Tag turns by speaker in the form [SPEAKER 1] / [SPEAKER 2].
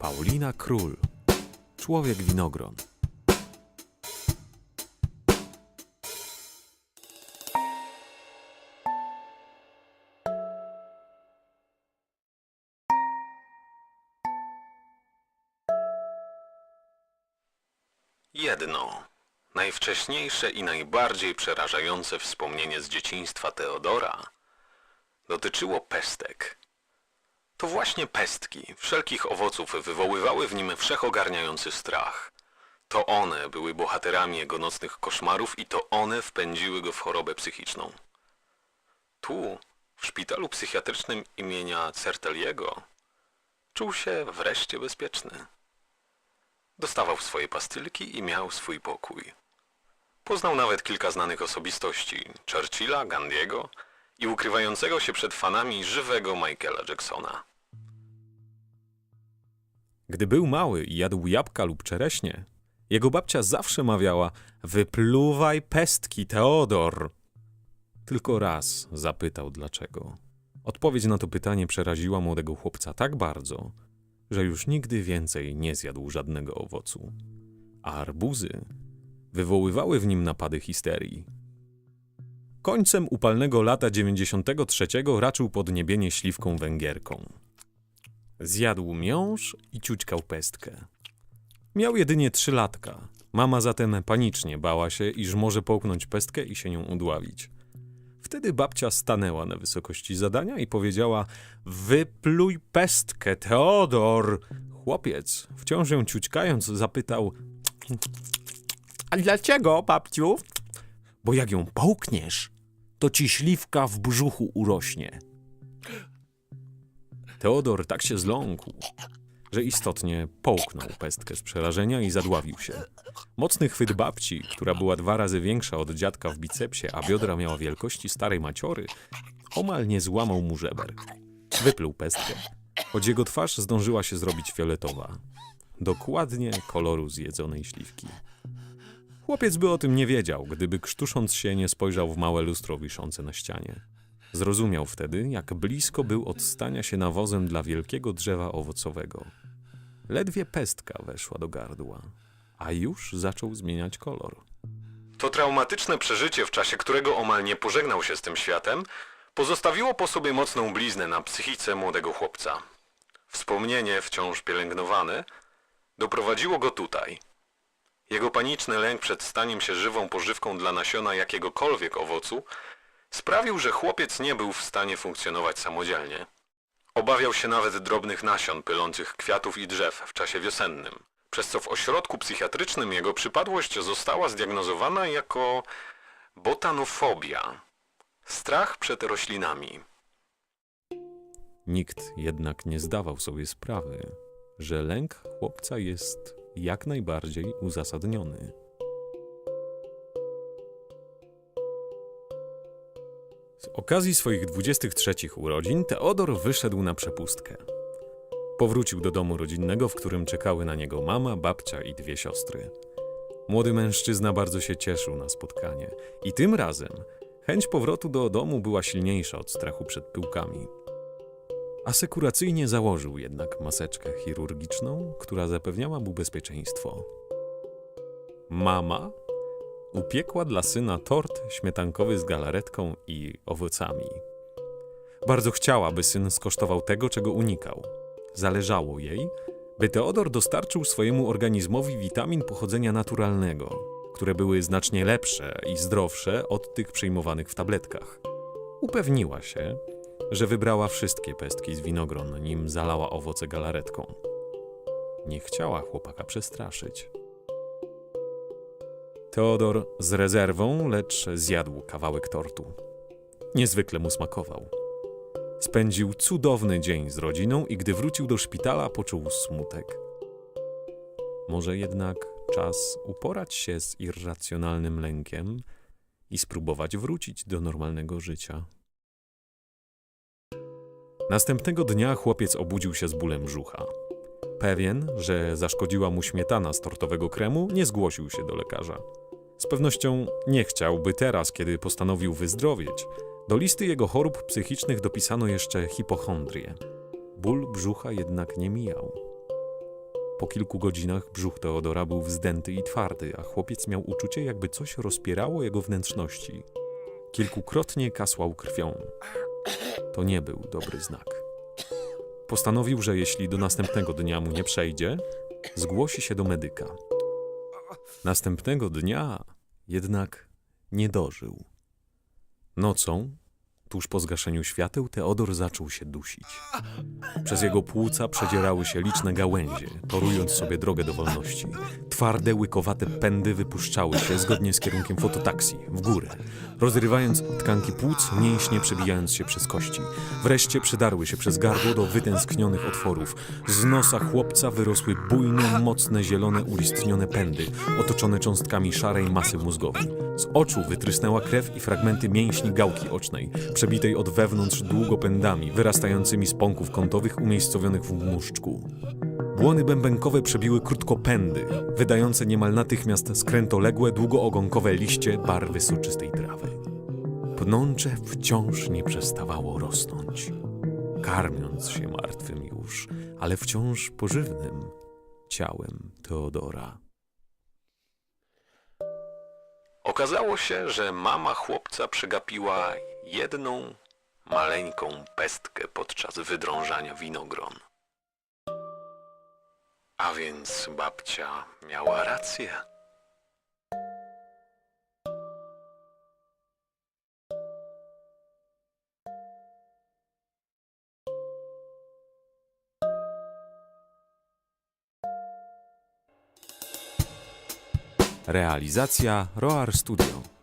[SPEAKER 1] Paulina Król. Człowiek winogron.
[SPEAKER 2] Jedno, najwcześniejsze i najbardziej przerażające wspomnienie z dzieciństwa Teodora dotyczyło pestek. To właśnie pestki wszelkich owoców wywoływały w nim wszechogarniający strach. To one były bohaterami jego nocnych koszmarów i to one wpędziły go w chorobę psychiczną. Tu, w szpitalu psychiatrycznym imienia Certeliego, czuł się wreszcie bezpieczny. Dostawał swoje pastylki i miał swój pokój. Poznał nawet kilka znanych osobistości Churchilla, Gandiego i ukrywającego się przed fanami żywego Michaela Jacksona.
[SPEAKER 1] Gdy był mały i jadł jabłka lub czereśnie, jego babcia zawsze mawiała: Wypluwaj pestki, Teodor! Tylko raz zapytał dlaczego. Odpowiedź na to pytanie przeraziła młodego chłopca tak bardzo, że już nigdy więcej nie zjadł żadnego owocu. A arbuzy wywoływały w nim napady histerii. Końcem upalnego lata 93 raczył podniebienie śliwką węgierką. Zjadł miąższ i ciućkał pestkę. Miał jedynie trzy latka. Mama zatem panicznie bała się, iż może połknąć pestkę i się nią udławić. Wtedy babcia stanęła na wysokości zadania i powiedziała: Wypluj pestkę, Teodor! Chłopiec, wciąż ją ciućkając, zapytał: A dlaczego, babciu? Bo jak ją połkniesz, to ci śliwka w brzuchu urośnie. Teodor tak się zląkł, że istotnie połknął pestkę z przerażenia i zadławił się. Mocny chwyt babci, która była dwa razy większa od dziadka w bicepsie, a biodra miała wielkości starej maciory, omal nie złamał mu żeber. Wypluł pestkę, choć jego twarz zdążyła się zrobić fioletowa. Dokładnie koloru zjedzonej śliwki. Chłopiec by o tym nie wiedział, gdyby krztusząc się nie spojrzał w małe lustro wiszące na ścianie. Zrozumiał wtedy, jak blisko był od stania się nawozem dla wielkiego drzewa owocowego. Ledwie pestka weszła do gardła, a już zaczął zmieniać kolor.
[SPEAKER 2] To traumatyczne przeżycie, w czasie którego omal nie pożegnał się z tym światem, pozostawiło po sobie mocną bliznę na psychice młodego chłopca. Wspomnienie, wciąż pielęgnowane, doprowadziło go tutaj. Jego paniczny lęk przed staniem się żywą pożywką dla nasiona jakiegokolwiek owocu sprawił, że chłopiec nie był w stanie funkcjonować samodzielnie. Obawiał się nawet drobnych nasion pylących kwiatów i drzew w czasie wiosennym, przez co w ośrodku psychiatrycznym jego przypadłość została zdiagnozowana jako botanofobia. Strach przed roślinami.
[SPEAKER 1] Nikt jednak nie zdawał sobie sprawy, że lęk chłopca jest jak najbardziej uzasadniony. Z okazji swoich 23 urodzin Teodor wyszedł na przepustkę. Powrócił do domu rodzinnego, w którym czekały na niego mama, babcia i dwie siostry. Młody mężczyzna bardzo się cieszył na spotkanie i tym razem chęć powrotu do domu była silniejsza od strachu przed pyłkami. Asekuracyjnie założył jednak maseczkę chirurgiczną, która zapewniała mu bezpieczeństwo. Mama upiekła dla syna tort śmietankowy z galaretką i owocami. Bardzo chciała, by syn skosztował tego, czego unikał. Zależało jej, by Teodor dostarczył swojemu organizmowi witamin pochodzenia naturalnego, które były znacznie lepsze i zdrowsze od tych przyjmowanych w tabletkach. Upewniła się, że wybrała wszystkie pestki z winogron, nim zalała owoce galaretką. Nie chciała chłopaka przestraszyć. Teodor z rezerwą, lecz zjadł kawałek tortu. Niezwykle mu smakował. Spędził cudowny dzień z rodziną i gdy wrócił do szpitala, poczuł smutek. Może jednak czas uporać się z irracjonalnym lękiem i spróbować wrócić do normalnego życia. Następnego dnia chłopiec obudził się z bólem brzucha. Pewien, że zaszkodziła mu śmietana z tortowego kremu, nie zgłosił się do lekarza. Z pewnością nie chciałby teraz, kiedy postanowił wyzdrowieć. Do listy jego chorób psychicznych dopisano jeszcze hipochondrię. Ból brzucha jednak nie mijał. Po kilku godzinach brzuch Teodora był wzdęty i twardy, a chłopiec miał uczucie, jakby coś rozpierało jego wnętrzności. Kilkukrotnie kasłał krwią. To nie był dobry znak. Postanowił, że jeśli do następnego dnia mu nie przejdzie, zgłosi się do medyka. Następnego dnia jednak nie dożył. Nocą, tuż po zgaszeniu świateł, Teodor zaczął się dusić. Przez jego płuca przedzierały się liczne gałęzie, torując sobie drogę do wolności. Twarde, łykowate pędy wypuszczały się zgodnie z kierunkiem fototaksji, w górę, rozrywając tkanki płuc, mięśnie przebijając się przez kości. Wreszcie przedarły się przez gardło do wytęsknionych otworów. Z nosa chłopca wyrosły bujne, mocne, zielone, ulistnione pędy, otoczone cząstkami szarej masy mózgowej. Z oczu wytrysnęła krew i fragmenty mięśni gałki ocznej, przebitej od wewnątrz długopędami, wyrastającymi z pąków kątowych umiejscowionych w muszczku. Błony bębenkowe przebiły krótkopędy, wydające niemal natychmiast skrętoległe, długoogonkowe liście barwy soczystej trawy. Pnącze wciąż nie przestawało rosnąć, karmiąc się martwym już, ale wciąż pożywnym ciałem Teodora.
[SPEAKER 2] Okazało się, że mama chłopca przegapiła jedną maleńką pestkę podczas wydrążania winogron. A więc babcia miała rację.
[SPEAKER 1] Realizacja Roar Studio.